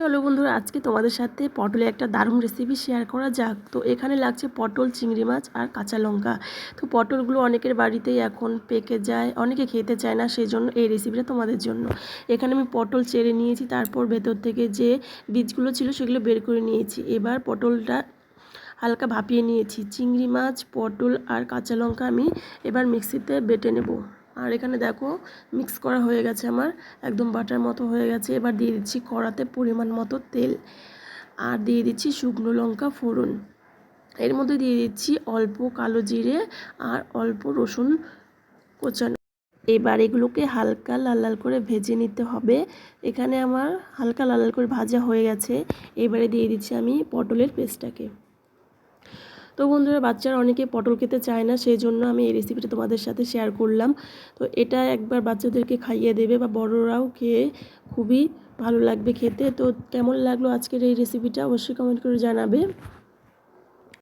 Hello বন্ধুরা, আজকে তোমাদের সাথে পটলে একটা দারুণ রেসিপি শেয়ার করা যাক। তো এখানে লাগছে পটল, চিংড়ি মাছ আর কাঁচা লঙ্কা। তো পটলগুলো অনেকের বাড়িতেই এখন পেকে যায়, অনেকে খেতে চায় না সেই জন্য এই রেসিপিটা তোমাদের জন্য। এখানে আমি পটল চেড়ে নিয়েছি, তারপর ভেতর থেকে যে বীজগুলো ছিল সেগুলো বের করে নিয়েছি। এবার পটলটা হালকা ভাপিয়ে নিয়েছি। চিংড়ি মাছ, পটল আর কাঁচা লঙ্কা আমি এবার মিক্সিতে বেটে নেব। আর এখানে দেখো মিক্স করা হয়ে গেছে আমার, একদম বাটার মতো হয়ে গেছে। এবার দিয়ে দিচ্ছি কড়াতে পরিমাণ মতো তেল। আর দিয়ে দিচ্ছি শুকনো লঙ্কা, ফোড়ন। এর মধ্যে দিয়ে দিচ্ছি অল্প কালো জিরে আর অল্প রসুন কোচানো। এবার এগুলোকে হালকা লাল লাল করে ভেজে নিতে হবে। এখানে আমার হালকা লাল লাল করে ভাজা হয়ে গেছে। এবারে দিয়ে দিচ্ছি আমি পটলের পেস্টটাকে। তো বন্ধুরা, বাচ্চারা অনেকে পটল খেতে চায় না সেই জন্য আমি এই রেসিপিটা তোমাদের সাথে শেয়ার করলাম। তো এটা একবার বাচ্চাদেরকে খাইয়ে দেবে বা বড়রাও খেয়ে খুবই ভালো লাগবে খেতে। তো কেমন লাগল আজকের এই রেসিপিটা অবশ্যই কমেন্ট করে জানাবে।